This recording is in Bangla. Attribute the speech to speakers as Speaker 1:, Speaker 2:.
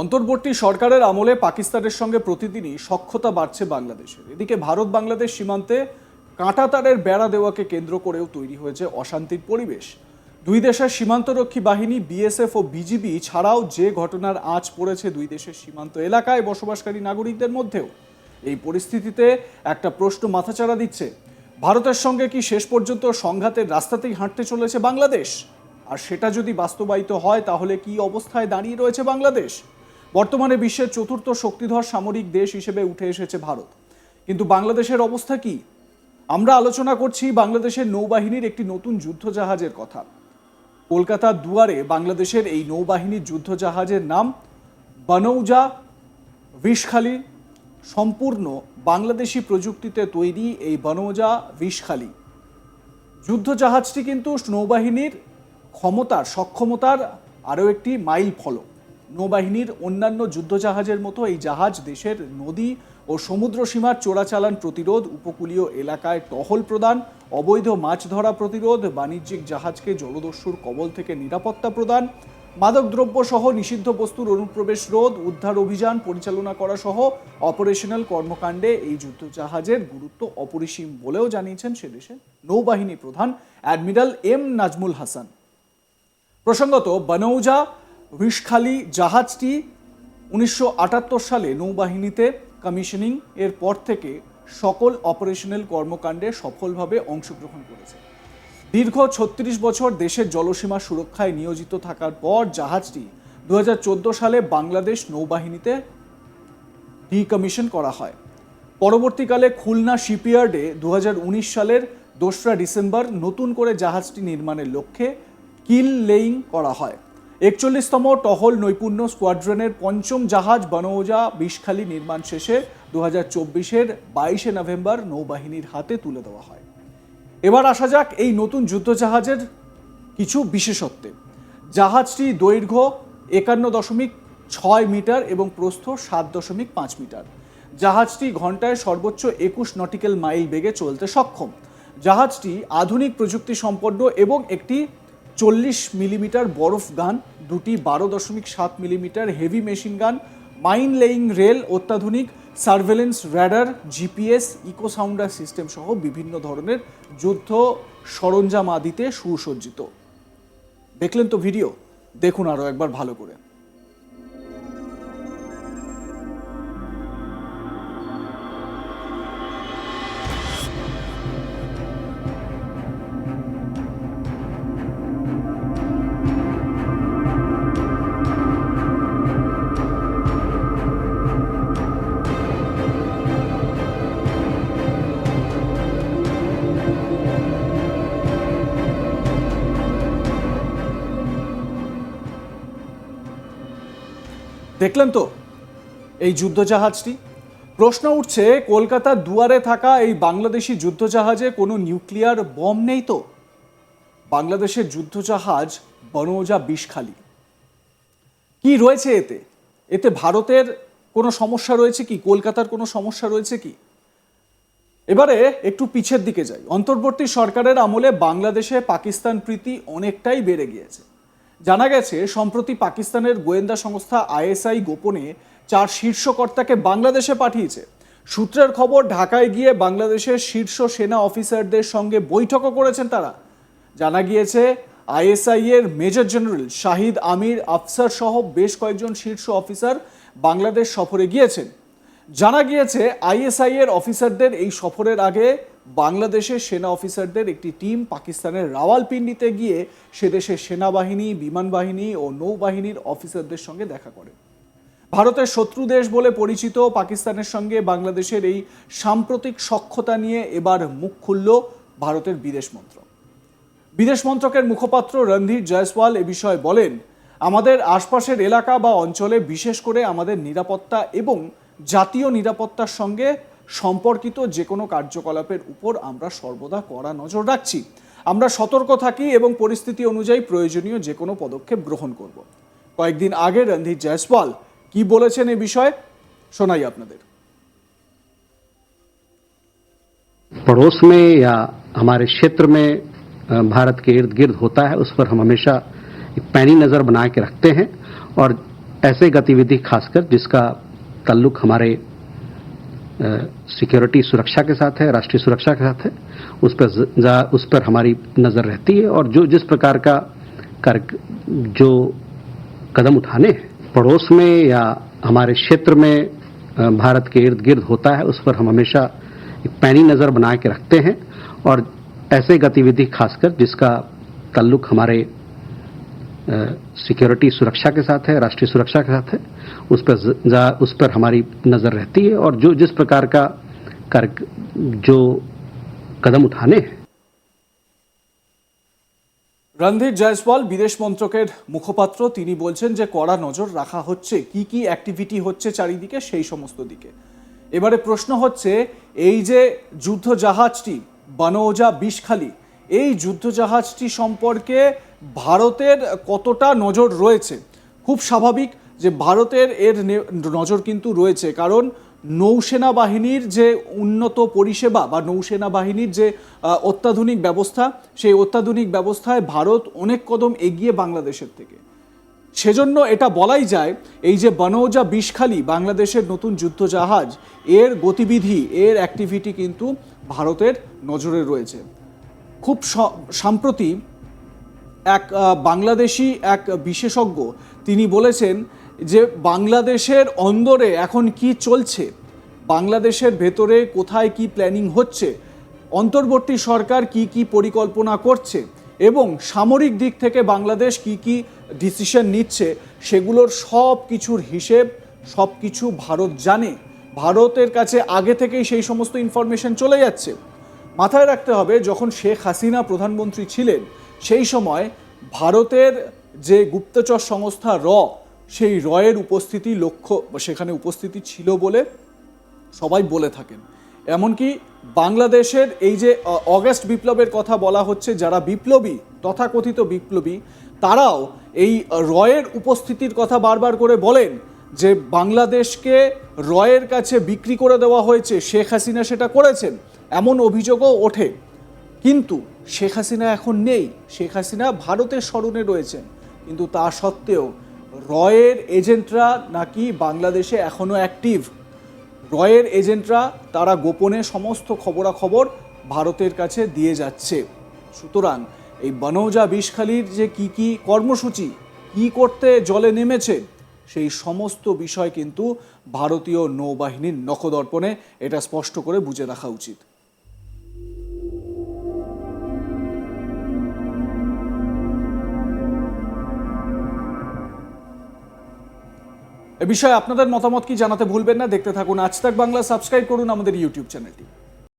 Speaker 1: অন্তর্বর্তী সরকারের আমলে পাকিস্তানের সঙ্গে প্রতিদিনই সক্ষতা বাড়ছে বাংলাদেশের। এদিকে ভারত বাংলাদেশ সীমান্তে কাঁটাতারের বেড়া দেওয়াকে কেন্দ্র করেও তৈরি হয়েছে অশান্তির পরিবেশ। দুই দেশের সীমান্তরক্ষী বাহিনী, বিএসএফ ও বিজিবি ছাড়াও যে ঘটনার আঁচ পড়েছে দুই দেশের সীমান্ত এলাকায় বসবাসকারী নাগরিকদের মধ্যেও। এই পরিস্থিতিতে একটা প্রশ্ন মাথাচাড়া দিচ্ছে, ভারতের সঙ্গে কি শেষ পর্যন্ত সংঘাতের রাস্তাতেই হাঁটতে চলেছে বাংলাদেশ? আর সেটা যদি বাস্তবায়িত হয়, তাহলে কি অবস্থায় দাঁড়িয়ে রয়েছে বাংলাদেশ? বর্তমানে বিশ্বের চতুর্থ শক্তিধর সামরিক দেশ হিসেবে উঠে এসেছে ভারত। কিন্তু বাংলাদেশের অবস্থা কি? আমরা আলোচনা করছি বাংলাদেশের নৌবাহিনীর একটি নতুন যুদ্ধজাহাজের কথা। কলকাতার দুয়ারে বাংলাদেশের এই নৌবাহিনীর যুদ্ধজাহাজের নাম বানৌজা বিষখালী সম্পূর্ণ বাংলাদেশি প্রযুক্তিতে তৈরি এই বানৌজা বিষখালী যুদ্ধজাহাজটি কিন্তু নৌবাহিনীর ক্ষমতার, সক্ষমতার আরও একটি মাইল ফলক নৌবাহিনীর অন্যান্য যুদ্ধজাহাজের মতো এই জাহাজ দেশের নদী ও সমুদ্র সীমার চোরাচালান প্রতিরোধ, উপকূলীয় এলাকায় টহল প্রদান, অবৈধ মাছ ধরা প্রতিরোধ, বাণিজ্যিক জাহাজকে জলদস্যুর কবল থেকে নিরাপত্তা প্রদান, মাদকদ্রব্য সহ নিষিদ্ধ বস্তুর অনুপ্রবেশ রোধ, উদ্ধার অভিযান পরিচালনা করা সহ অপারেশনাল কর্মকাণ্ডে এই যুদ্ধজাহাজের গুরুত্ব অপরিসীম বলেও জানিয়েছেন সে দেশের নৌবাহিনী প্রধান অ্যাডমিরাল এম নাজমুল হাসান। প্রসঙ্গত, বনৌজা বিষখালী জাহাজটি উনিশশো আটাত্তর সালে নৌবাহিনীতে কমিশনিং এর পর থেকে সকল অপারেশনাল কর্মকাণ্ডে সফলভাবে অংশগ্রহণ করেছে। দীর্ঘ ছত্রিশ বছর দেশের জলসীমা সুরক্ষায় নিয়োজিত থাকার পর জাহাজটি দুই হাজার চোদ্দ সালে বাংলাদেশ নৌবাহিনীতে ডিকমিশন করা হয়। পরবর্তীকালে খুলনা শিপইয়ার্ডে দু হাজার উনিশ সালের দোসরা ডিসেম্বর নতুন করে জাহাজটি নির্মাণের লক্ষ্যে কিল লেইং করা হয়। একচল্লিশতম টহল নৈপুণ্য স্কোয়াড্রনের পঞ্চম জাহাজ বনৌজা বিষখালী নির্মাণ শেষে দু হাজার চব্বিশের বাইশে নভেম্বর নৌবাহিনীর হাতে তুলে দেওয়া হয়। এবার আসা যাক এই নতুন যুদ্ধজাহাজের কিছু বিশেষত্বে। জাহাজটি দৈর্ঘ্য একান্ন দশমিক ছয় মিটার এবং প্রস্থ সাত দশমিক পাঁচ মিটার। জাহাজটি ঘন্টায় সর্বোচ্চ একুশ নটিক্যাল মাইল বেগে চলতে সক্ষম। জাহাজটি আধুনিক প্রযুক্তি সম্পন্ন এবং একটি চল্লিশ মিলিমিটার বরফ গান দুটি বারো দশমিক সাত millimetre heavy machine gun mine laying rail, অত্যাধুনিক surveillance radar, GPS, echo sounder system সহ বিভিন্ন ধরনের যুদ্ধ সরঞ্জাম আদিতে সুসজ্জিত। দেখলেন তো ভিডিও? দেখুন আরও একবার ভালো করে। দেখলেন তো? এই যুদ্ধজাহাজটি? প্রশ্ন উঠছে, কলকাতার দুয়ারে থাকা এই বাংলাদেশি যুদ্ধজাহাজে কোনো নিউক্লিয়ার বম নেই তো? বাংলাদেশের যুদ্ধজাহাজ বনৌজা বিষখালী কি রয়েছে এতে? এতে ভারতের কোনো সমস্যা রয়েছে কি? কলকাতার কোনো সমস্যা রয়েছে কি? এবারে একটু পিছের দিকে যাই। অন্তর্বর্তী সরকারের আমলে বাংলাদেশে পাকিস্তান প্রীতি অনেকটাই বেড়ে গিয়েছে। জানা গেছে, সম্প্রতি পাকিস্তানের গোয়েন্দা সংস্থা আইএসআই গোপনে চার শীর্ষকর্তাকে বাংলাদেশে পাঠিয়েছে। সূত্রের খবর, ঢাকায় গিয়ে বাংলাদেশের শীর্ষ সেনা অফিসারদের সঙ্গে বৈঠকও করেছেন তারা। জানা গিয়েছে, আইএসআই এর মেজর জেনারেল শাহিদ আমির আফসার সহ বেশ কয়েকজন শীর্ষ অফিসার বাংলাদেশ সফরে গিয়েছেন। জানা গিয়েছে, আইএসআই এর অফিসারদের এই সফরের আগে বাংলাদেশের সেনা অফিসারদের একটি টিম পাকিস্তানের রাওয়ালপিন্ডিতে গিয়ে সে দেশের সেনাবাহিনী বিমান বাহিনী ও নৌবাহিনীর অফিসারদের সঙ্গে দেখা করে। ভারতের শত্রু দেশ বলে পরিচিত পাকিস্তানের সঙ্গে বাংলাদেশের এই সাম্প্রতিক সক্ষতা নিয়ে এবার মুখ খুলল ভারতের বিদেশ মন্ত্রক। বিদেশ মন্ত্রকের মুখপাত্র রণধীর জয়সওয়াল এ বিষয়ে বলেন, আমাদের আশপাশের এলাকা বা অঞ্চলে বিশেষ করে আমাদের নিরাপত্তা এবং জাতীয় নিরাপত্তার সঙ্গে সম্পর্কিত যে কোনো কার্যকলাপের উপর আমরা সর্বদা কড়া নজর রাখছি আমরা সতর্ক থাকি এবং পরিস্থিতি অনুযায়ী প্রয়োজনীয় যে কোনো পদক্ষেপ গ্রহণ করব কয়েকদিন আগে রণধীর জয়সওয়াল কি বলেছেন এ বিষয়ে শোনাই আপনাদের
Speaker 2: पड़ोस में या हमारे क्षेत्र में अ, भारत के इर्द गिर्द होता है उस पर हम हमेशा एक पैनी नज़र बना के रखते हैं और ऐसे गतिविधि खासकर जिसका ताल्लुक हमारे सिक्योरिटी सुरक्षा के साथ है, राष्ट्रीय सुरक्षा के साथ है, उस पर उस पर हमारी नज़र रहती है और जो जिस प्रकार का कार्य जो कदम उठाने हैं, पड़ोस में या हमारे क्षेत्र में भारत के इर्द गिर्द होता है, उस पर हम हमेशा एक पैनी नज़र बना के रखते हैं और ऐसे गतिविधि खासकर जिसका ताल्लुक हमारे सिक्योरिटी सुरक्षा के साथ है, राष्ट्रीय सुरक्षा के साथ है उस पर ज- जा- उस पर हमारी नजर रहती है और जो जिस प्रकार का कार्य जो कदम उठाने हैं
Speaker 1: রণধীর জয়সওয়াল বিদেশ মন্ত্রকের মুখপাত্র তিনি বলছেন যে কড়া নজর রাখা হচ্ছে কি কি অ্যাক্টিভিটি হচ্ছে চারিদিকে সেই সমস্ত দিকে এবারে প্রশ্ন হচ্ছে এই যে যুদ্ধ জাহাজটি বানৌজা বিষখালি এই যুদ্ধ জাহাজটি সম্পর্কে ভারতের কতটা নজর রয়েছে খুব স্বাভাবিক যে ভারতের এর নজর কিন্তু রয়েছে। কারণ নৌসেনা বাহিনীর যে উন্নত পরিষেবা বা নৌসেনা বাহিনীর যে অত্যাধুনিক ব্যবস্থা, সেই অত্যাধুনিক ব্যবস্থায় ভারত অনেক কদম এগিয়ে বাংলাদেশের থেকে। সেজন্য এটা বলাই যায়, এই যে বনৌজা বিষখালি বাংলাদেশের নতুন যুদ্ধ জাহাজ এর গতিবিধি, এর অ্যাক্টিভিটি কিন্তু ভারতের নজরে রয়েছে। খুব সম্প্রতি এক বাংলাদেশি এক বিশেষজ্ঞ, তিনি বলেছেন যে বাংলাদেশের অন্দরে এখন কি চলছে, বাংলাদেশের ভেতরে কোথায় কি প্ল্যানিং হচ্ছে, অন্তর্বর্তী সরকার কি কি পরিকল্পনা করছে এবং সামরিক দিক থেকে বাংলাদেশ কি কি ডিসিশন নিচ্ছে, সেগুলোর সব কিছুর হিসেব, সব কিছু ভারত জানে। ভারতের কাছে আগে থেকেই সেই সমস্ত ইনফরমেশন চলে যাচ্ছে। মাথায় রাখতে হবে, যখন শেখ হাসিনা প্রধানমন্ত্রী ছিলেন, সেই সময় ভারতের যে গুপ্তচর সংস্থা র সেই রয়ের উপস্থিতি লক্ষ্য, সেখানে উপস্থিতি ছিল বলে সবাই বলে থাকেন। এমনকি বাংলাদেশের এই যে অগাস্ট বিপ্লবের কথা বলা হচ্ছে, যারা বিপ্লবী, তথাকথিত বিপ্লবী, তারাও এই রয়ের উপস্থিতির কথা বারবার করে বলেন যে, বাংলাদেশকে রয়ের কাছে বিক্রি করে দেওয়া হয়েছে, শেখ হাসিনা সেটা করেছেন। এমন অভিযোগও ওঠে। কিন্তু শেখ হাসিনা এখন নেই। শেখ হাসিনা ভারতের স্মরণে রয়েছেন। কিন্তু তা সত্ত্বেও রয়ের এজেন্টরা নাকি বাংলাদেশে এখনও অ্যাক্টিভ? রয়ের এজেন্টরা তারা গোপনে সমস্ত খবরাখবর ভারতের কাছে দিয়ে যাচ্ছে। সুতরাং এই বনৌজা বিষখালির যে কি কি কর্মসূচি, কি করতে জলে নেমেছে, সেই সমস্ত বিষয় কিন্তু ভারতীয় নৌবাহিনীর নখদর্পণে এটা স্পষ্ট করে বুঝে রাখা উচিত। এ বিষয়ে আপনাদের মতামত কি জানাতে ভুলবেন না? দেখতে থাকুন আজ তাক বাংলা, সাবস্ক্রাইব করুন আমাদের ইউটিউব চ্যানেলটি।